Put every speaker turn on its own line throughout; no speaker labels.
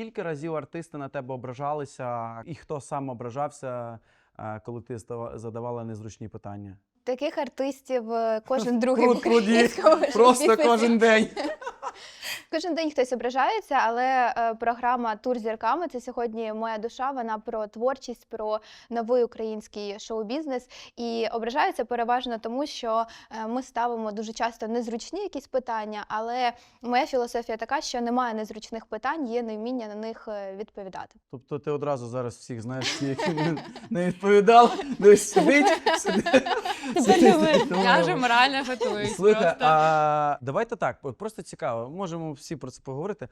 скільки разів артисти на тебе ображалися, і хто сам ображався, е, коли ти задавала незручні питання?
Таких артистів е, кожен другий в українському
Просто кожен день.
Кожен день хтось ображається, але е, програма Тур зірками це сьогодні моя душа. Вона про творчість, про новий український шоу-бізнес. І ображаються переважно тому, що е, ми ставимо дуже часто незручні якісь питання, але моя філософія така, що немає незручних питань, є невміння на них е, відповідати.
Тобто ти одразу зараз всіх знаєш, всі, які не- не відповідали. Сидить. сидить,
Я вже морально готуюсь.
Слухай, а, давайте так, просто цікаво, можемо всі про це поговорити.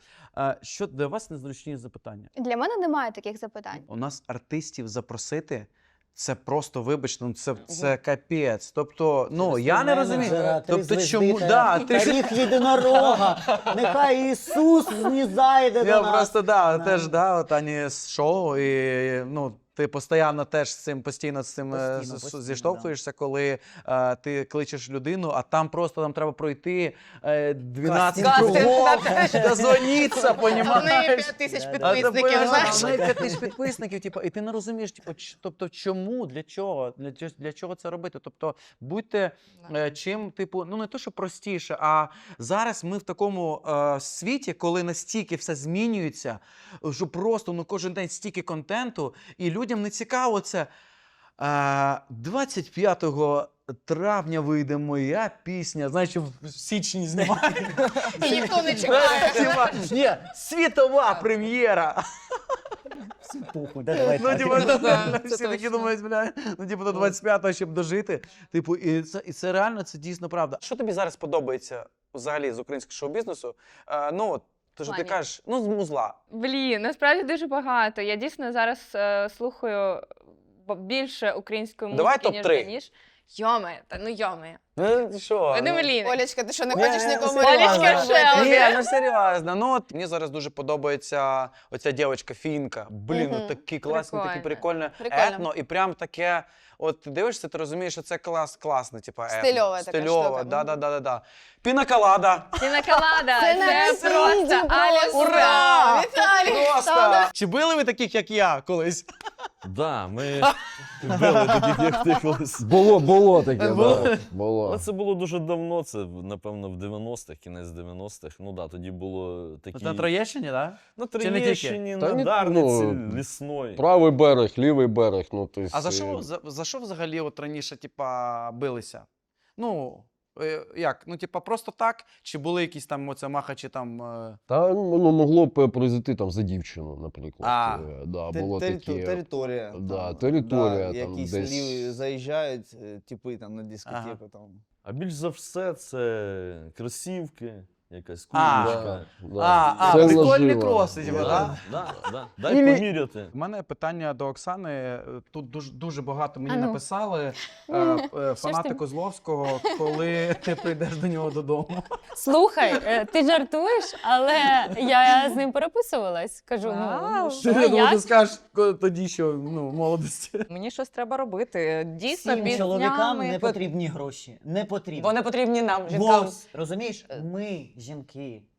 Що для вас незручні запитання?
Для мене немає таких запитань.
У нас артистів запросити. Це просто, вибачте, ну це, це капець. Тобто, ну я не розумію.
Менеджера,
Тобто,
звезди
чому да, ти
ріг єдинорога. Нехай Ісус знізайде до
Я
нас.
просто да,
Да.
теж да, от Ані з шоу, і ну. Ти постійно теж з цим постійно з цим е,
Постійно,
з- з-
постійно,
зіштовхуєшся, коли е, ти кличеш людину, а там просто там треба пройти е, 12 кругов, дозвонитися, понімаєш?
5 тисяч
Да, да.
Підписників,
тепер,
знаєш?
в неї 5 тисяч підписників, типу, і ти не розумієш, типу, ч- тобто, чому, для чого, для, чого- для чого це робити? Тобто, будьте е, чим, типу, ну не то, що простіше, а зараз ми в такому е, світі, коли настільки все змінюється, що просто ну кожен день стільки контенту, і людям не цікаво це. Е, 25 травня вийде моя пісня. Знаєш, в січні знімають.
І ніхто не чекає.
Ні, світова прем'єра.
Всім похуй, да, давай
Ну, типу,
Да, це
всі такі
точно.
думають, бля, ну, типу, до 25-го, щоб дожити. Типу, і це, і це реально, це дійсно правда. Що тобі зараз подобається взагалі з українського шоу-бізнесу? Е, ну, от, то, що ти
Плані?
кажеш, ну, з музла.
Блін, насправді дуже багато. Я дійсно зараз е, слухаю б- більше української музики,
Давай
ніж раніше. Йоме, та ну йоме.
Ну, ти що?
Ну, блін.
Олечка, ти що не хочеш
ні,
нікому
серйозно.
Олечка?
Ні, ну серйозно. Ну от мені зараз дуже подобається оця дівчинка Фінка. Блін, ну такі класні, такі
Прикольно.
етно, і прям таке. От ти дивишся, ти розумієш, що це клас, класне, типа етно.
Стильова така
Стильова,
штука.
да, да, да, да, да. Пінаколада.
Пінаколада,
Це
це, просто
Сінді
Аля.
Ура!
Віталій!
Просто! Чи били ви таких, як я, колись?
Да, ми били таких, як ти колись.
Було, було таке,
Було?
да, було.
Але це було дуже давно, це напевно в 90-х, кінець 90-х. Ну да, тоді було такі.
На Троєщині, так?
На
Чи не тільки?
Троєщині,
Та
на
ні,
Дарниці,
ну,
Лісної.
Правий берег, лівий берег. Ну, то есть,
А за
е,
що, за, за що взагалі от раніше, типа, билися? Ну, е, як? Ну, типа, просто так? Чи були якісь там оце махачі там. е,
Та ну, могло б произойти там за дівчину, наприклад.
А.
Е, Да,
Тер-
було
териту-
таке.
Територія.
Да,
там,
територія,
Да,
там
якісь
десь-
ліві заїжджають, е, типи там на дискотеку. Там.
А більш за все це кросівки, якась
А.
Да,
А, а,
Це
прикольні
наживо.
кроси, типа, да?
Да, да. Дай
Ілі-
поміряти.
У мене питання до Оксани. Тут дуже, дуже багато мені
А ну.
написали е, е, фанати? Козловського, коли ти прийдеш до нього додому.
Слухай, е, ти жартуєш, але я з ним переписувалась. Кажу, ну
Вау.
що,
Ти, я думаю,
як?
ти скажеш ко- тоді, що ну, в молодості.
Мені щось треба робити. Дійсно,
Всім чоловікам
піснями.
не потрібні гроші. Не потрібні.
Вони потрібні нам, жінкам.
Бос, розумієш? Ми, жінки.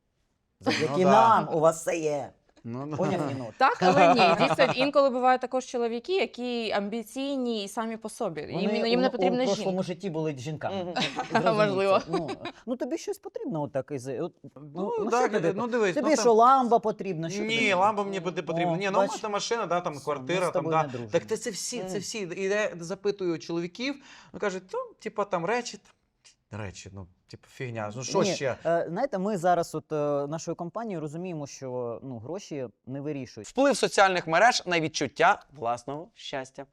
Ну
Завдяки
да.
нам у вас все є.
Ну, ну.
Поняв, Ніно?
Так, але ні. Дійсно, інколи бувають також чоловіки, які амбіційні і самі по собі. Їм,
Вони
їм не
у-
потрібна
у
жінка.
прошлому житті були жінками.
Мгм. Можливо.
Ну, ну тобі щось потрібно отак із. От,
Ну,
що
так,
тобі,
ну дивись.
тобі
ну,
що,
там-
ламба потрібна? Що
Ні,
тобі?
ламба мені буде потрібна.
О,
Ні, ну
бач,
машина, да, там
ми
квартира,
з
там,
тобою
да.
не дружимо.
Так це, це всі, це всі. І я запитую чоловіків, ну кажуть, ну, типа там речі. там, Речі, ну, типу, фігня. Ну що
Ні,
ще?
е, знаєте, ми зараз, от е, нашою компанією, розуміємо, що ну, гроші не вирішують.
Вплив соціальних мереж на відчуття власного щастя.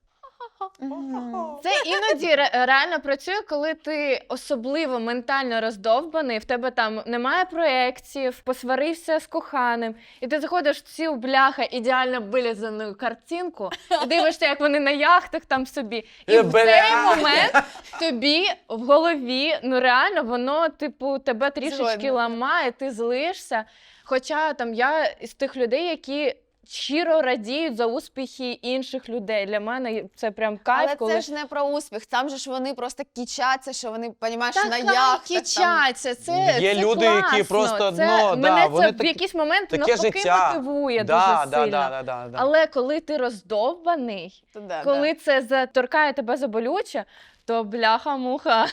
Це іноді ре- реально працює, коли ти особливо ментально роздовбаний, в тебе там немає проєктів, посварився з коханим, і ти заходиш в цю бляха ідеально вилізану картинку, і дивишся, як вони на яхтах там собі. І
Е,
в
бля.
цей момент тобі в голові, ну реально, воно, типу, тебе трішечки
Згодна.
ламає, ти злишся. Хоча там я з тих людей, які щиро радіють за успіхи інших людей. Для мене це прям кайф,
Але
коли
це ж не про успіх. Там же ж вони просто кічаться, що вони понімаєш
Та
на
хай
яхтах. там.
кичаться, це,
Є
це
люди, які
класно.
просто,
це,
ну, да,
мене
вони
це в
такі-
якийсь момент
таке
навпаки
життя.
мотивує
да,
дуже
да,
сильно.
да, да, да, да.
Але коли ти роздовбаний,
То да,
коли
да.
це заторкає тебе за болюче, то бляха-муха.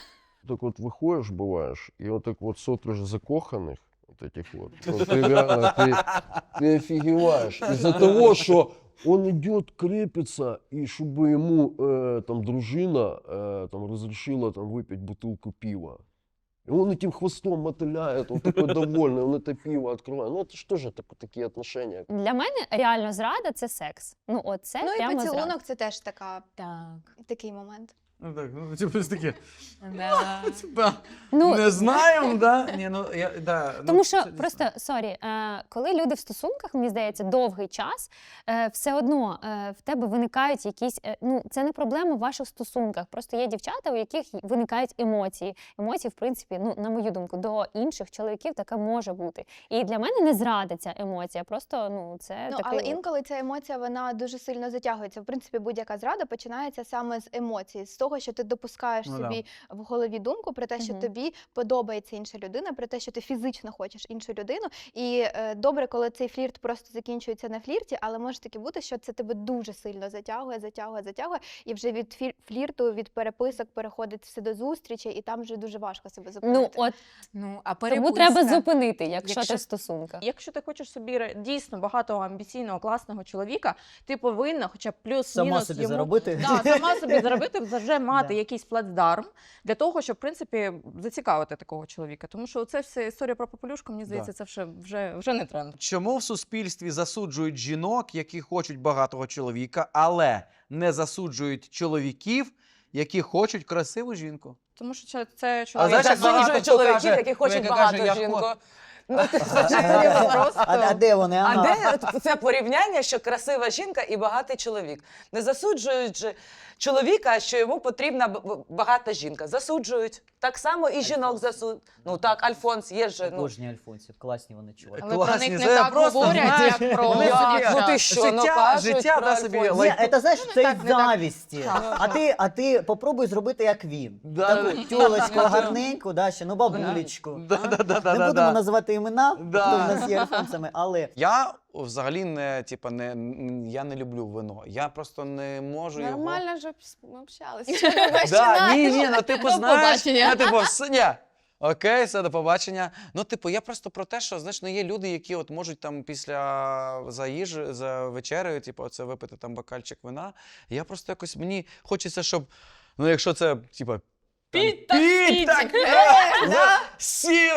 Так вот выходишь, бываешь, и вот так вот смотришь закоханных, вот этих вот, ну, ты реально, ты, ты офигеваешь. Из-за того, что он идет, крепится, и чтобы ему э, там дружина э, там разрешила там выпить бутылку пива. И он этим хвостом мотыляет, он такой довольный, он это пиво открывает. Ну это что же так, такие отношения?
Для мене реально зрада це секс. Ну, от це
Ну і
прямо зрада.
поцілунок це теж така,
Так.
такий момент.
Ну так, ну типу таке.
Да.
Типа,
Ну,
не знаємо, да? Ні, ну я да. ну,
Тому що
це-
просто сорі, е, коли люди в стосунках, мені здається, довгий час, е, все одно е, в тебе виникають якісь. е, ну це не проблема в ваших стосунках. Просто є дівчата, у яких виникають емоції. Емоції, в принципі, ну на мою думку, до інших чоловіків таке може бути. І для мене не зрада ця емоція. Просто ну це
Ну,
такий
але інколи ця емоція вона дуже сильно затягується. В принципі, будь-яка зрада починається саме з емоцій, з того, що ти допускаєш
Ну да.
собі в голові думку про те, що
Мгм.
тобі подобається інша людина, про те, що ти фізично хочеш іншу людину. І е, добре, коли цей флірт просто закінчується на флірті, але може таки бути, що це тебе дуже сильно затягує, затягує, затягує, і вже від флірту, від переписок переходить все до зустрічі, і там вже дуже важко себе зупинити.
Ну от
Ну, а
тому треба зупинити, якщо,
Якщо-
ти в стосунках.
Якщо ти хочеш собі дійсно багатого амбіційного класного чоловіка, ти повинна, хоча б плюс-мінус
Сама собі
йому...
заробити.
Да, сама собі заробити, вже мати
Да.
якийсь плацдарм для того, щоб в принципі зацікавити такого чоловіка. Тому що це все історія про попелюшку, мені здається, це вже, вже, вже не тренд.
Чому в суспільстві засуджують жінок, які хочуть багатого чоловіка, але не засуджують чоловіків, які хочуть красиву жінку?
Тому що це- чоловік. засуджує чоловіків, які
ну,
хочуть багато
каже, я
жінку. Ну, ти це просто...
А, а де вони?
А
Ага.
де це порівняння, що красива жінка і багатий чоловік? Не засуджують же чоловіка, що йому потрібна б- б- багата жінка. Засуджують. Так само і жінок засуджують. Ну так, Альфонс є ж. Ну,
Кожні альфонсі, класні вони чуваки.
Але про
Класні,
них не
це
так
просто,
говорять, як про
вони собі-
ну ти що, ну
Життя-
кажуть
життя,
про
да, собі
Альфонс.
Ні, це знаєш,
Ну,
це
так,
із
не так.
завісті. А ти, а ти попробуй зробити як він.
Да,
Таку тюлечку гарненьку, да, ще ну бабулечку.
Да, да, да, да,
Не
да,
будемо
да.
називати імена,
Да.
хто в нас є альфонсами, але
Я взагалі не, типа, не, я не люблю вино. Я просто не можу його.
Нормально ж общалися.
Да, ні, ні, ну типу, знаєш, ну, типу, все, ні. Окей, все, до побачення. Ну, типу, я просто про те, що знаєш, ну є люди, які от можуть там після за їжі, за вечерею, типу, це випити там бокальчик вина. Я просто якось мені хочеться, щоб, ну, якщо це, типу, там,
Піть так
піть,
піть.
так, е, да, сіл,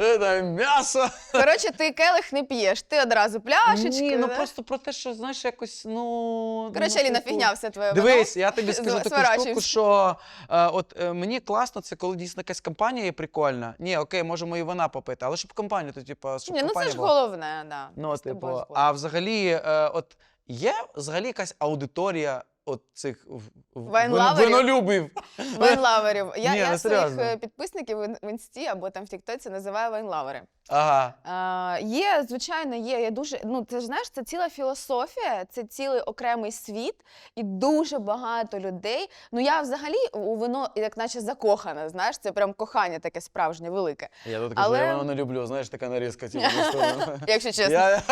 е, м'ясо.
Коротше, ти келих не п'єш, ти одразу пляшечки.
Ні, ну
да?
просто про те, що знаєш, якось, ну.
Коротше,
ну,
Аліна,
типу,
фігня все твоє.
Дивись, я тобі скажу таку штуку, що е, от е, мені класно, це коли дійсно якась компанія є прикольна. Ні, окей, можемо і вона попити, але щоб компанія, то типу, щоб
Ні, ну це ж
була.
головне, да.
Ну, типу, а взагалі, е, от є взагалі якась аудиторія от цих
Вайнлаверів?
винолюбів.
Вайнлаверів. Я,
Ні,
я
ну,
своїх
серйозно.
е, підписників в ін- в інсті або там в Тіктоці називаю вайнлавери.
Ага.
А, є, звичайно, є. Я дуже, ну, ти ж знаєш, це ціла філософія, це цілий окремий світ, і дуже багато людей. Ну, я взагалі у вино, як наче закохана, знаєш, це прям кохання таке справжнє, велике.
Я тут
Але-
я воно не люблю, знаєш, така нарізка. Типу, просто.
Якщо чесно.
Я...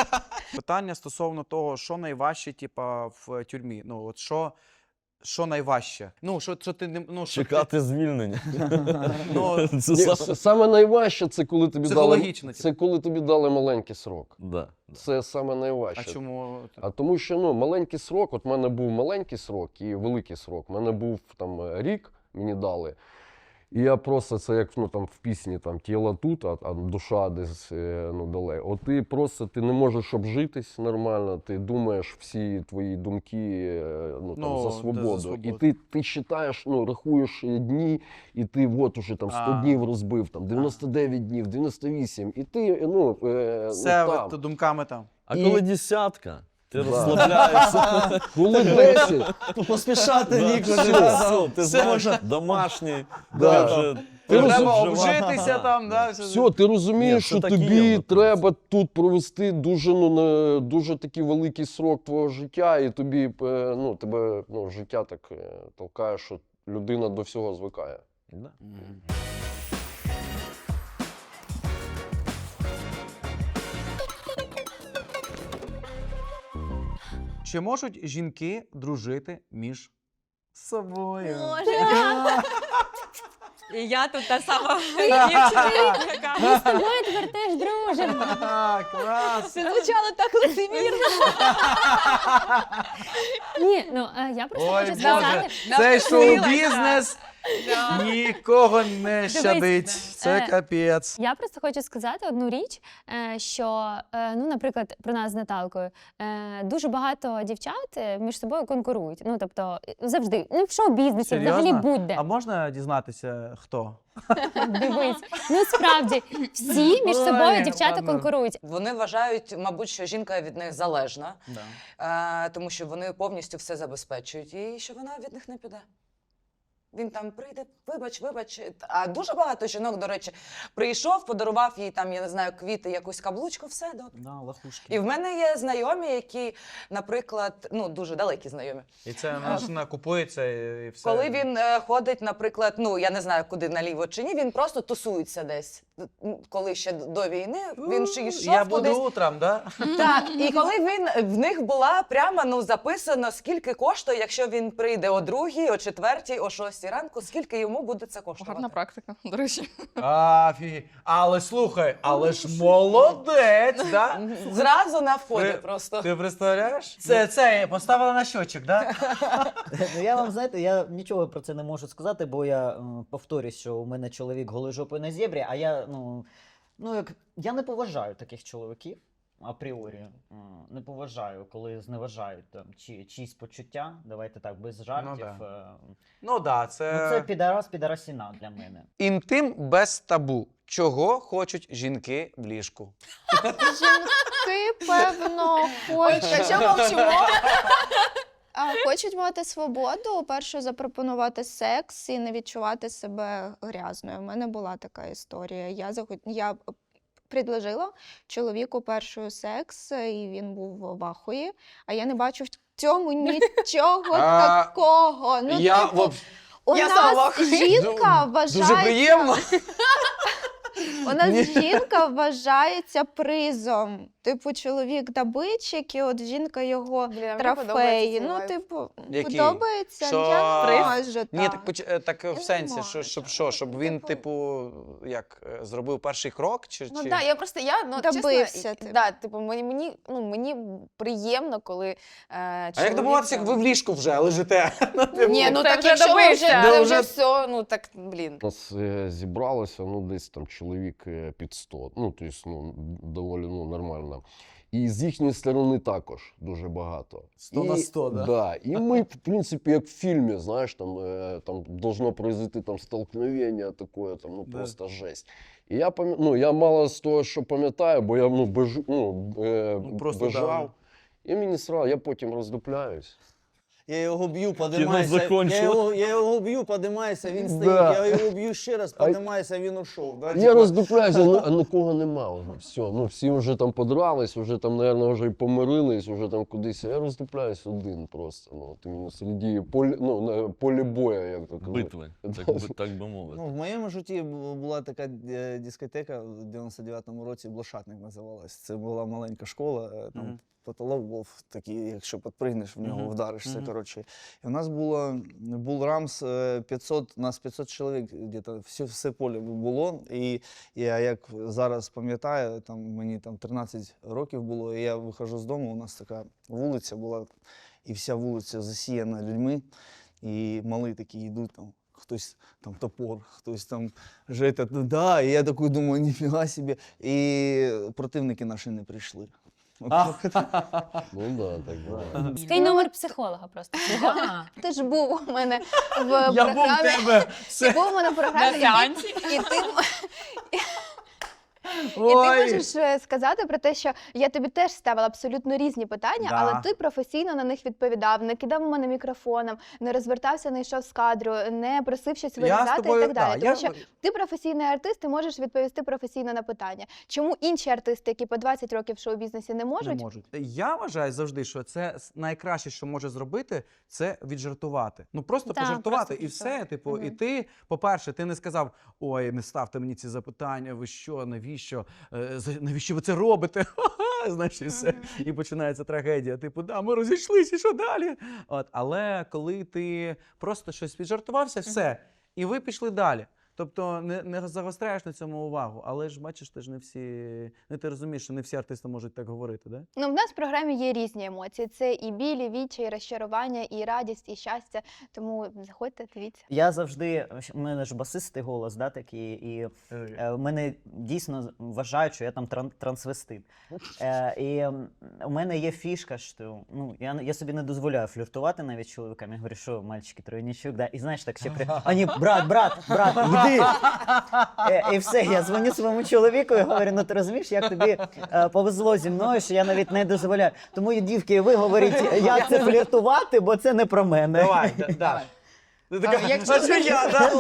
Питання стосовно того, що найважче, типа, в тюрмі. Ну, от що, що найважче? Ну, що, що ти не ну, що ти-
Чекати звільнення.
Ну,
Це
Ні,
саме-
саме найважче це коли тобі дали, це коли тобі дали маленький срок.
Да, да.
Це саме
а
найважче.
чому?
А тому що ну, маленький срок, от в мене був маленький срок і великий срок. У мене був там е, рік, мені дали. І я просто це як ну, там, в пісні там, тіло тут, а, а душа десь е, ну, далеко. От ти просто ти не можеш обжитись нормально, ти думаєш всі твої думки е, ну, там,
Ну,
за свободу. І ти, ти считаєш, ну, рахуєш е, дні, і ти от уже там 100
А.
днів розбив, там 99 днів, 98, і ти ну, е,
Все
ну, там.
думками там.
А
І-
коли десятка, Ти розслабляєшся.
10,
Поспішати нікуди.
все, ти знаєш, домашній.
Да.
вже-
Ти
вже
Треба обжитися там, да, все.
все, ти розумієш,
Ні,
що
це
тобі
є,
треба тут провести дуже, ну, не, дуже такий великий срок твого життя, і тобі е, ну, тебе ну, життя так е, толкає, що людина до всього звикає.
Да.
Чи можуть жінки дружити між собою?
І я тут та сама
Ми з тобою тепер теж дружимо.
Клас!
Це звучало так лицемірно.
Ні, ну е, я просто
Ой,
хочу
Боже,
сказати.
цей шоу-бізнес нікого не щадить. Це
е,
капець.
Я просто хочу сказати одну річ, е, що, е, ну, наприклад, про нас з Наталкою, е, дуже багато дівчат е, між собою конкурують. Ну, тобто, завжди, ну, в шоу-бізнесі, взагалі
Серйозно?
будь-де.
А можна дізнатися, хто?
Дивись. Ну, справді, всі між
Ой,
собою дівчата
ладно.
конкурують.
Вони вважають, мабуть, що жінка від них залежна, е, тому що вони повністю все забезпечують, і що вона від них не піде. Він там прийде, вибач, вибач. А дуже багато жінок, до речі, прийшов, подарував їй там, я не знаю, квіти, якусь каблучку, все добре.
Да, лохушки.
І в мене є знайомі, які, наприклад, ну дуже далекі знайомі.
І це машина купується і все.
Коли він е, ходить, наприклад, ну я не знаю, куди наліво чи ні, він просто тусується десь. Коли ще до війни він ще йшов
Я буду
кудись.
утром, да?
Так, і коли він в них була прямо ну записано, скільки коштує, якщо він прийде о другій, о четвертій, о шостій ранку, скільки йому буде це коштувати.
Гарна практика, до речі.
Афі. Але слухай, але ж молодець, да?
Зразу на вході
Ти-
просто.
Ти представляєш? Це, це поставила на щочок, да?
Ну я вам знаєте, я нічого про це не можу сказати, бо я е, повторюсь, що у мене чоловік голий жопою на зєбрі, а я ну, ну як я не поважаю таких чоловіків. Апріорі не поважаю, коли зневажають там чи чиїсь почуття. Давайте так, без жартів.
да.
е,
Ну да, це...
Ну, це підарас, підарасіна для мене.
інтим без табу. Чого хочуть жінки в ліжку?
Жінки, певно, хочуть.
Якщо мовчимо,
А, хочуть мати свободу, перше запропонувати секс і не відчувати себе грязною. У мене була така історія. Я я предложила чоловіку першою секс, і він був в ахуї, а я не бачу в цьому нічого такого. Ну,
я
типу,
вообще-
у
Я сама в
нас
ахуї.
жінка
Дуже
вважається.
приємно.
У нас
Ні.
жінка вважається призом. Типу, чоловік добичик, і от жінка його
Блін, мені подобається
Ну,
вайб.
типу,
Який?
подобається.
Що-
Я не можу.
Ні,
так.
так поч- е, так в сенсі, що, щоб що, щоб він,
Типу-
типу, як е, зробив перший крок, чи
Ну
чи
да, я просто я ну
Добився,
чесно,
типу.
да, типу, мені мені ну мені приємно, коли е,
а як
чоловік
добуватися, як ви в ліжку вже лежите? Ну, типу,
Ні, ну
Це
так
вже
якщо ви вже,
добився.
це вже
вже-
все, ну так блін.
У нас е, зібралося ну, десь там чоловік е, під 100. Ну, тобто, ну, доволі ну, нормально. І з їхньої сторони також дуже багато.
100 на 100, да?
Да. І ми, в принципі, як в фільмі, знаєш, там, е, там должно произойти там столкновення таке, там, ну
Да.
просто жесть. І я пам'я- ну, я мало з того, що пам'ятаю, бо я ну, беж... ну, е,
Ну, просто
бежав. І мені сразу, я потім роздупляюсь.
Я його б'ю, подимаюся. Я його, я його б'ю, подимаюся, він стоїть.
Да.
Я його б'ю ще раз, подимаюся, він ушов. Да?
Я
типа,
роздупляюся, ну, а нікого нема вже. Все, ну всі вже там подрались, вже там, мабуть, вже й помирились, вже там кудись. Я роздупляюсь один просто. Ну, от іменно серед полі, ну, на полі боя, як то кажуть.
Битви, так, би- так би мовити.
Ну, в моєму житті бу- була така е, дискотека в 99-му році, Блошатник називалась. Це була маленька школа, е, там
Мгм.
Потолок був такий, якщо підпригнеш в нього, вдаришся. Коротше. І у нас було був рамс е, 500, у нас 500 чоловік, где-то все, все поле було. І я як зараз пам'ятаю, там мені там 13 років було, і я виходжу з дому, у нас така вулиця була, і вся вулиця засіяна людьми. І мали такі йдуть там. Хтось там топор, хтось там это, ну да, і я такий думаю, ніфіга собі. І противники наші не прийшли.
Ну да, так буває.
Скинь номер психолога просто.
Ти ж був у мене в
Я був у
програмі.
тебе.
Ти був у мене в програмі, і сеансі? і ти, І ти можеш е, сказати про те, що я тобі теж ставила абсолютно різні питання,
Да.
але ти професійно на них відповідав, не кидав мене мікрофоном, не розвертався, не йшов з кадру, не просив щось
Я з
вирізати
тобою,
і так далі.
да,
Тому
я-
що ти професійний артист, ти можеш відповісти професійно на питання. Чому інші артисти, які по 20 років в шоу-бізнесі не можуть,
Не можуть. Я вважаю завжди, що це с- найкраще, що може зробити, це віджартувати. Ну просто
Так,
пожартувати
просто
і все.
пожартувати.
Типу, і
Мгм.
ти, по-перше, ти не сказав: ой, не ставте мені ці запитання, ви що, навіщо? Е, за- навіщо ви це робите? Знаєш, і все. І починається трагедія. Типу, да, ми розійшлися, і що далі? От, але коли ти просто щось віджартувався, все, і ви пішли далі. Тобто не, не загостряєш на цьому увагу, але ж бачиш, ти ж не всі. Не ти розумієш, що не всі артисти можуть так говорити, да?
Ну, в нас в програмі є різні емоції. Це і біль, і відчай, і розчарування, і радість, і щастя. Тому заходьте, дивіться.
Я завжди, у мене ж басистий голос, да, такий, і е, в мене дійсно вважають, що я там тран- трансвестит. Е, і у мене є фішка, що ну, я, не- я собі не дозволяю фліртувати навіть з чоловіками. Я говорю, що мальчики тройнічок, да. І знаєш, так ще при... А ні, брат, брат, брат, йди. Е, і все, я дзвоню своєму чоловіку і говорю, ну ти розумієш, як тобі е, повезло зі мною, що я навіть не дозволяю. Тому, дівки, ви говоріть, як це фліртувати, бо це не про мене.
Давай, да-. Ти така,
А, якщо
«А це я, да?»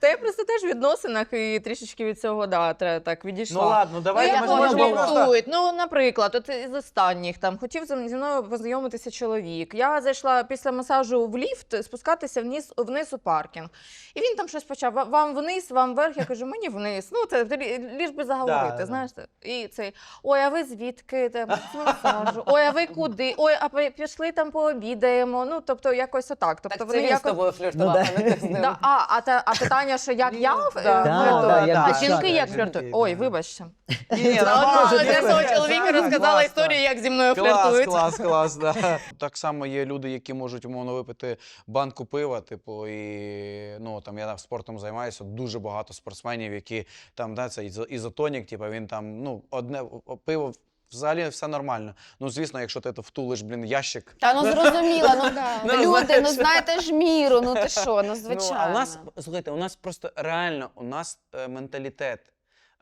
Та я просто теж в відносинах і трішечки від цього да, тре- так відійшла.
Ну ладно, давайте
ну,
ми
як вони
просто.
фліртують? Ну, наприклад, от із останніх там хотів зі зі мною познайомитися чоловік. Я зайшла після масажу в ліфт спускатися вниз, вниз у паркінг. І він там щось почав: «Ва- вам вниз, вам вверх. Я кажу, мені вниз. Ну, це лі- ліж би заговорити,
да.
знаєш. І цей, ой, а ви звідки? Там, з масажу? Ой, а ви куди? Ой, а пи- пішли там пообідаємо. Ну, тобто, якось отак. Тобто,
Так
вони
це він з
якось...
тобою фліртував,
Ну,
а не ти з ним.
Да, а, а, та, а питання, що як я е,
Да,
фліртую?
да, як
а
дівчата.
жінки як
Жінки,
фліртують?
да.
Ой, вибачте.
Ні, дякую.
чоловіка
Класно.
розказала історію, як зі мною
Клас,
фліртують.
клас, клас, да. Так само є люди, які можуть умовно випити банку пива, типу, і ну там я спортом займаюся. Дуже багато спортсменів, які там да, це ізо- ізотонік, типу, він там ну одне о, пиво. Взагалі все нормально. Ну, звісно, якщо ти то втулиш, блін, ящик.
Та ну зрозуміло, ну
Ну,
люди,
знаєш.
ну знаєте ж міру, ну ти що, ну звичайно.
Ну, а у нас, слухайте, у нас просто реально у нас е, менталітет.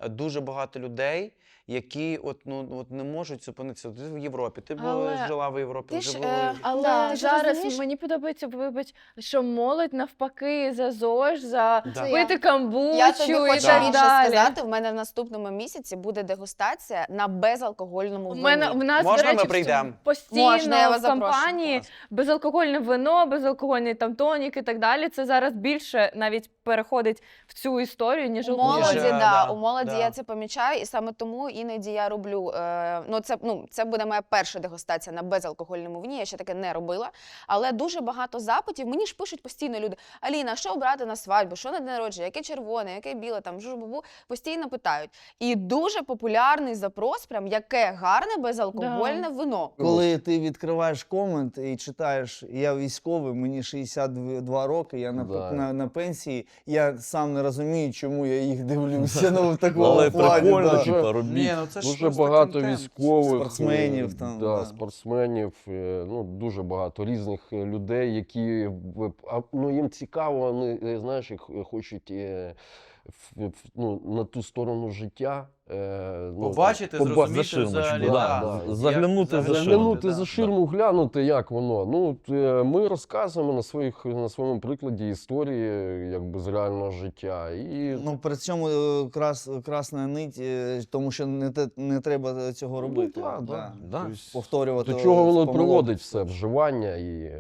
Е, Дуже багато людей, які от, ну, от не можуть зупинитися. Ти в Європі, ти була-
Але
жила в Європі,
ти
вже
ж,
була.
е,
Але
Да, ти ж
зараз
розумієш-
мені подобається, вибач, що молодь навпаки за ЗОЖ, за
Да.
пити камбучу
Я тобі
і
хочу
так
більше
далі.
сказати. В мене в наступному місяці буде дегустація на безалкогольному
У
вині.
мене в нас
Можна
до речі,
ми прийдемо?
постійно
Можна, я вас
в
запрошую.
компанії безалкогольне вино, безалкогольний там тонік і так далі. Це зараз більше навіть переходить в цю історію, ніж
У молоді,
Ніж, е,
да,
да,
у молоді
да.
я це помічаю, і саме тому іноді я роблю. Е, ну, це, ну, це буде моя перша дегустація на безалкогольному вині. Я ще таке не робила. Але дуже багато запитів. Мені ж пишуть постійно люди: Аліна, що обрати на свадьбу? Що на день народження? Яке червоне, яке біле? Там жу-бу-бу. постійно питають. І дуже популярний запрос, прям яке гарне безалкогольне вино.
Коли ти відкриваєш комент і читаєш, я військовий, мені 62 роки, я на,
Да.
на, на пенсії, я сам не розумію, чому я їх дивлюся. Ну, в такому
Але
плані.
прикольно,
да.
типа, робіть.
Ні, ну це ж
Дуже
просто
багато
контент.
військових
Спортсменів
е,
там,
да,
да.
спортсменів, е, ну дуже багато різних е, людей, які а, ну їм цікаво, вони е, знаєш, їх е, хочуть е, ну, на ту сторону життя. е, ну,
Побачити,
поба-
зрозуміти
за ширмочку,
взагалі.
да,
да.
да.
Заглянути
Як
за
Заглянути
да.
за ширму, глянути, як воно. Ну, от, е, ми розказуємо на своїх на своєму прикладі історії якби з реального життя. І
Ну, при цьому е, крас, красна нить, е, тому що не, те, не треба цього робити.
да,
да.
да.
Тобто Повторювати.
до чого воно
помилок.
приводить все, вживання і.